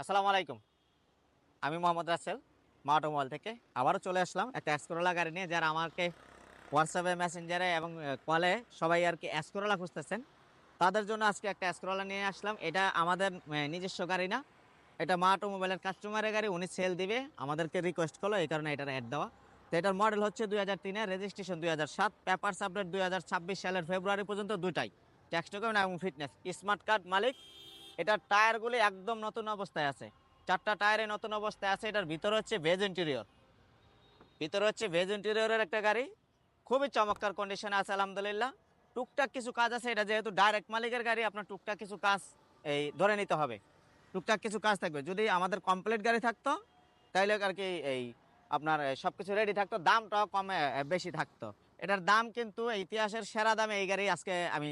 আসসালামু আলাইকুম। আমি মোহাম্মদ রাসেল মাউটো মোবাইল থেকে। আবারও চলে আসলাম একটা অ্যাসকোরোলা গাড়ি নিয়ে, যারা আমাকে হোয়াটসঅ্যাপে মেসেঞ্জারে এবং কলে সবাই আর কি অ্যাসকোরোলা খুঁজতেছেন, তাদের জন্য আজকে একটা অ্যাসকোরোলা নিয়ে আসলাম। এটা আমাদের নিজস্ব গাড়ি না। এটা মা অটোমোবাইলের কাস্টমারের গাড়ি, উনি সেল দিবে। আমাদেরকে রিকোয়েস্ট করল, এই কারণে এটার অ্যাড দেওয়া। তো এটার মডেল হচ্ছে দুই হাজার তিনের রেজিস্ট্রেশন দুই হাজার সাত পেপার আপডেট দুই হাজার ছাব্বিশ, সালের ফেব্রুয়ারি পর্যন্ত দুটাই ট্যাক্স ডকুমেন্ট এবং ফিটনেস স্মার্ট কার্ড মালিক এটার টায়ারগুলি একদম নতুন অবস্থায় আছে। চারটা টায়ারে নতুন অবস্থায় আছে, এটার ভিতরে হচ্ছে ভেজ ইন্টেরিয়র ভিতরে হচ্ছে ভেজ ইন্টেরিয়রের একটা গাড়ি। খুবই চমৎকার কন্ডিশনে আছে, আলহামদুলিল্লাহ। টুকটাক কিছু কাজ আছে, এটা যেহেতু ডাইরেক্ট মালিকের গাড়ি, আপনার টুকটাক কিছু কাজ এই ধরে নিতে হবে। টুকটাক কিছু কাজ থাকবে। যদি আমাদের কমপ্লিট গাড়ি থাকতো, তাইলে আর কি এই আপনার সব কিছু রেডি থাকতো, দামটাও কমে বেশি থাকতো। এটার দাম কিন্তু ইতিহাসের সেরা দামে এই গাড়ি আজকে আমি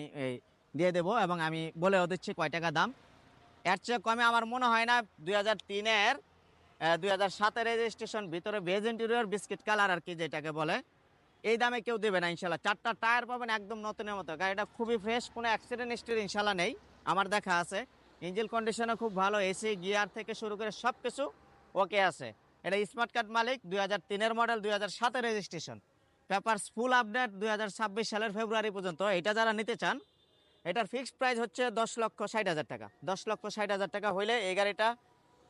দিয়ে দেবো এবং আমি বলেও দিচ্ছি কয় টাকা দাম। এর চেয়ে কমে আমার মনে হয় না, দুই হাজার তিনের দুই হাজার সাতের রেজিস্ট্রেশন ভিতরে ভেজ ইন্টেরিয়র বিস্কিট কালার আর কি যেটাকে বলে, এই দামে কেউ দেবে না ইনশাল্লাহ চারটা টায়ার পাবেন একদম নতুনের মতো। গাড়িটা খুবই ফ্রেশ কোনো অ্যাক্সিডেন্ট হিস্ট্রি ইনশাল্লাহ নেই, আমার দেখা আছে। ইঞ্জিন কন্ডিশনও খুব ভালো এসি গিয়ার থেকে শুরু করে সব কিছু ওকে আছে। এটা স্মার্ট কার্ড মালিক, দুই হাজার তিনের মডেল দুই হাজার সাতের রেজিস্ট্রেশন পেপারস ফুল আপডেট দুই হাজার ছাব্বিশ সালের ফেব্রুয়ারি পর্যন্ত। এটা যারা নিতে চান এটার ফিক্সড প্রাইস হচ্ছে দশ লক্ষ ষাট হাজার টাকা। দশ লক্ষ ষাট হাজার টাকা হইলে এই গাড়িটা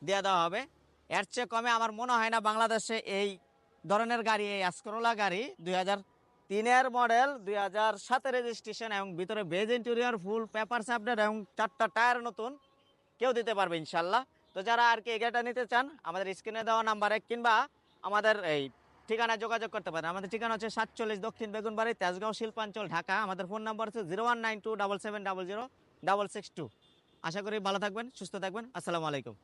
দেওয়া দেওয়া হবে। এর চেয়ে কমে আমার মনে হয় না বাংলাদেশে এই ধরনের গাড়ি, এই অ্যাসকরোলা গাড়ি দুই হাজার তিনের মডেল দুই হাজার সাতের রেজিস্ট্রেশন এবং ভিতরে beige interior full paper update এবং চারটা টায়ার নতুন কেউ দিতে পারবে ইনশাল্লাহ। তো যারা আর কি এই গাড়িটা নিতে চান, আমাদের স্ক্রিনে দেওয়া নাম্বারে কিংবা আমাদের এই ঠিকানায় যোগাযোগ করতে পারেন। আমাদের ঠিকানা হচ্ছে সাতচল্লিশ দক্ষিণ বেগুনবাড়ি তেজগাঁও, শিল্পাঞ্চল, ঢাকা। আমাদের ফোন নাম্বার হচ্ছে zero one nine two double seven double zero double six two. আশা করি ভালো থাকবেন, সুস্থ থাকবেন। আসসালামু আলাইকুম।